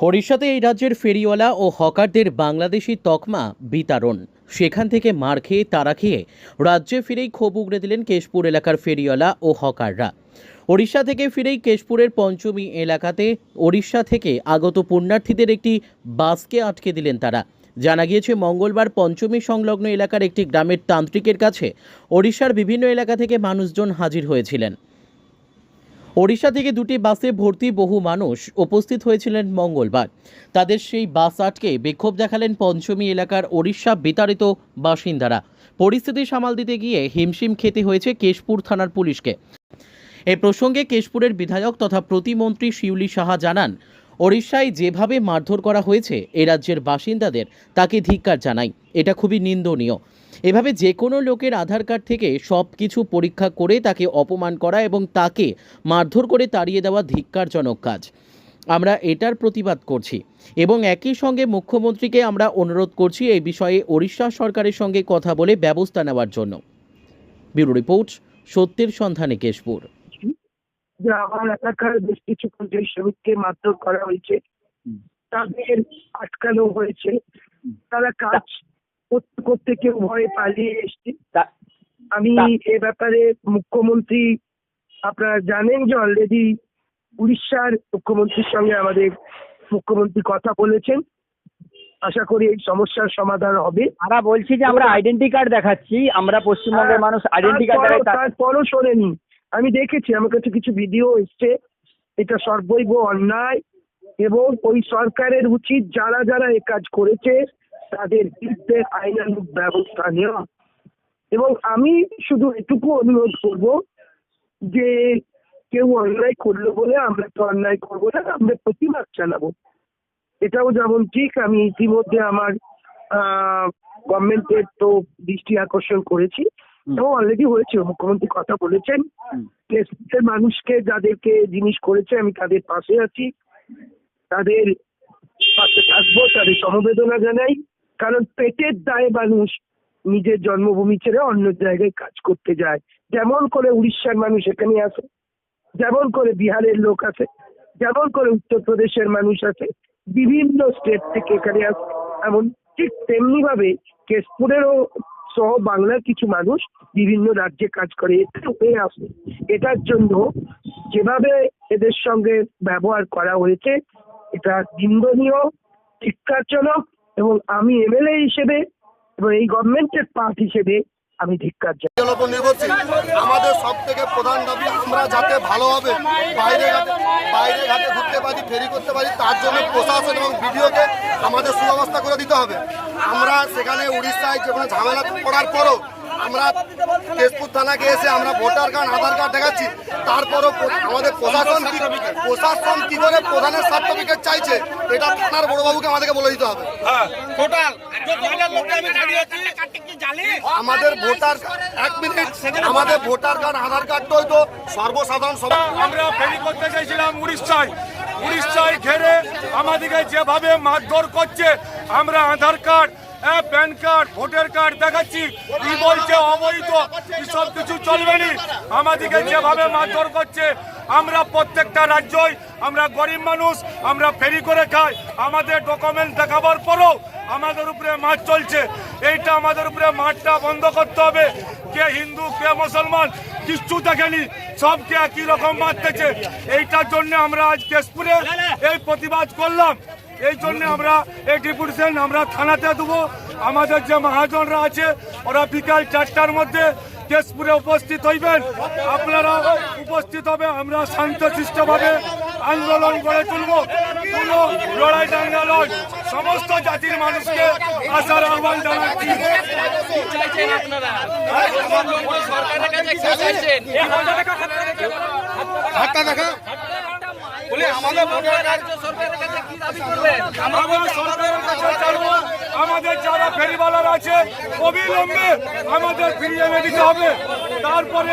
ওড়িশাতে এই রাজ্যের ফেরিওয়ালা ও হকারদের বাংলাদেশি তকমা বিতরণ সেখান থেকে মার খেয়ে তারা খেয়ে রাজ্যে ফিরেই ক্ষোভ উগড়ে দিলেন কেশপুর এলাকার ফেরিওয়ালা ও হকাররা। ওড়িশা থেকে ফিরেই কেশপুরের পঞ্চমী এলাকাতে ওড়িশা থেকে আগত পুণ্যার্থীদের একটি বাসকে আটকে দিলেন তারা। জানা গিয়েছে, মঙ্গলবার পঞ্চমী সংলগ্ন এলাকার একটি গ্রামের তান্ত্রিকের কাছে ওড়িশার বিভিন্ন এলাকা থেকে মানুষজন হাজির হয়েছিলেন। ওড়িশা থেকে দুটি বাসে ভর্তি বহু মানুষ উপস্থিত হয়েছিলেন মঙ্গলবার। তাদের সেই বাস আটকে বিক্ষোভ দেখালেন পঞ্চমী এলাকার ওড়িশা বিতাড়িত বাসিন্দারা। পরিস্থিতি সামাল দিতে গিয়ে হিমশিম খেতে হয়েছে কেশপুর থানার পুলিশকে। এ প্রসঙ্গে কেশপুরের বিধায়ক তথা প্রতিমন্ত্রী শিউলি সাহা জানান, ওড়িশায় যেভাবে মারধর করা হয়েছে, এ রাজ্যের বাসিন্দাদের তাকে ধিক্কার জানাই। এটা খুবই নিন্দনীয়। এভাবে যে কোনো লোকের আধার কার্ড থেকে সব কিছু পরীক্ষা করে তাকে অপমান করা এবং তাকে মারধর করে তাড়িয়ে দেওয়া ধিক্কারজনক কাজ। আমরা এটার প্রতিবাদ করছি এবং একই সঙ্গে মুখ্যমন্ত্রীকে আমরা অনুরোধ করছি এই বিষয়ে ওড়িশা সরকারের সঙ্গে কথা বলে ব্যবস্থা নেওয়ার জন্য। ব্যুরো রিপোর্ট, সত্যের সন্ধানে কেশপুর। যে আমার এলাকার বেশ কিছু শ্রমিককে মারধর করা হয়েছে, তাদের আটকানো হয়েছে, তারা কাজ করতে করতে কেউ ভয়ে পালিয়ে এসছে। আমি এ ব্যাপারে মুখ্যমন্ত্রী আপনারা জানেন যে অলরেডি উড়িষ্যার মুখ্যমন্ত্রীর সঙ্গে আমাদের মুখ্যমন্ত্রী কথা বলেছেন। আশা করি এই সমস্যার সমাধান হবে। আমরা বলছি যে আমরা আইডেন্টি কার্ড দেখাচ্ছি। আমরা পশ্চিমবঙ্গের মানুষ আইডেন্টি কার্ড দেখাই তারপরও শোনেনি। আমি দেখেছি আমার কাছে কিছু ভিডিও এসছে। এটা সর্বৈব অন্যায় এবং ওই সরকারের উচিত যারা যারা এ কাজ করেছে তাদের বিরুদ্ধে আইনানুগ ব্যবস্থা নেওয়া। এবং আমি শুধু এটুকু অনুরোধ করব যে কেউ অন্যায় করল বলে আমরা তো অন্যায় করব না আমরা প্রতিবাদ জানাব। এটাও যেমন ঠিক আমি ইতিমধ্যে আমার গভর্নমেন্টের তো দৃষ্টি আকর্ষণ করেছি। এবং অলরেডি হয়েছে মুখ্যমন্ত্রী কথা বলেছেন। দেশের মানুষকে যাদেরকে জিনিস করেছে আমি তাদের পাশে আছি। তাদের পাশে থাকব তাদের সমবেদনা জানাই। কারণ পেটের দায়ে মানুষ নিজের জন্মভূমি ছেড়ে অন্য জায়গায় কাজ করতে যায়। যেমন করে উড়িষ্যার মানুষ এখানে আসে, যেমন করে বিহারের লোক আছে যেমন করে উত্তরপ্রদেশের মানুষ আছে বিভিন্ন স্টেট থেকে এখানে আসে। এমন ঠিক তেমনি ভাবে কেশপুরেরও সহ বাংলার কিছু মানুষ বিভিন্ন রাজ্যে কাজ করে হয়ে আসে। এটার জন্য যেভাবে এদের সঙ্গে ব্যবহার করা হয়েছে, এটা নিন্দনীয়, ধিক্কারজনক এবং আমি এমএলএ হিসেবে এবং এই গভর্নমেন্টের পার্ট হিসেবে আমি ধিক্কার নির্ভরশীল আমাদের সব থেকে প্রধান দাবি, আমরা যাতে ভালোভাবে বাইরে ঘাটে বাইরে ঘাটে ঘুরতে পারি, ফেরি করতে পারি, তার জন্য প্রশাসন এবং বিডিওকে আমাদের সুব্যবস্থা করে দিতে হবে। আমরা সেখানে উড়িষ্যায় যেখানে ঝামেলা করার পরও আমরা তেজপুর থানাকে এসে আমরা ভোটার কার্ড আধার কার্ড দেখাচ্ছি। তারপরও আমাদের প্রশাসন কি প্রশাসন কি করে প্রধানের সার্টিফিকেট চাইছে এটা থানার বড়বাবুকে আমাদেরকে বলে দিতে হবে। টোটাল আছি আমাদের ভোটার এক মিনিট আমাদের ভোটার কার্ড আধার কার্ড তো সর্বসাধারণ সবাই আমরা ফেরি করতে চাইছিলাম উড়িষ্যায়। উড়িষ্যায় ঘেরে আমাদেরকে যেভাবে মারধর করছে আমরা আধার কার্ড হ্যাঁ, প্যান কার্ড, ভোটার কার্ড দেখাচ্ছি। কি বলছে অবৈধ? সব কিছু চলবে না? আমাদেরকে যেভাবে মারধর করছে, আমরা প্রত্যেকটা রাজ্যই, আমরা গরিব মানুষ, আমরা ফেরি করে খাই। আমাদের ডকুমেন্ট দেখাবার পরও আমাদের উপরে মাছ চলছে। এইটা আমাদের উপরে মাঠটা বন্ধ করতে হবে। কে হিন্দু, কে মুসলমান, কিচ্ছু দেখেনি। সবকে একই রকম মারতেছে। এইটার জন্য আমরা আজ কেশপুরে এই প্রতিবাদ করলাম। এই জন্য আমরা এই ডিপুটেশন আমরা থানাতে দেবো। আমাদের যে মহাজনরা আছে ওরা বিকাল চারটার মধ্যে কেশপুরে উপস্থিত হইবেন। আপনারা উপস্থিত হবে আমরা শান্ত শান্তশিষ্টভাবে আন্দোলন গড়ে তুলব। কোনো লড়াই দাঙ্গা নয় সমস্ত জাতির মানুষকে আসার আহ্বান জানাচ্ছি। হাতটা দেখা। আমাদের সরকারের কাছে চাইব আমাদের যারা ফেরিওয়ালার আছে অবিলম্বে আমাদের ফিরিয়ে এনে দিতে হবে। তারপরে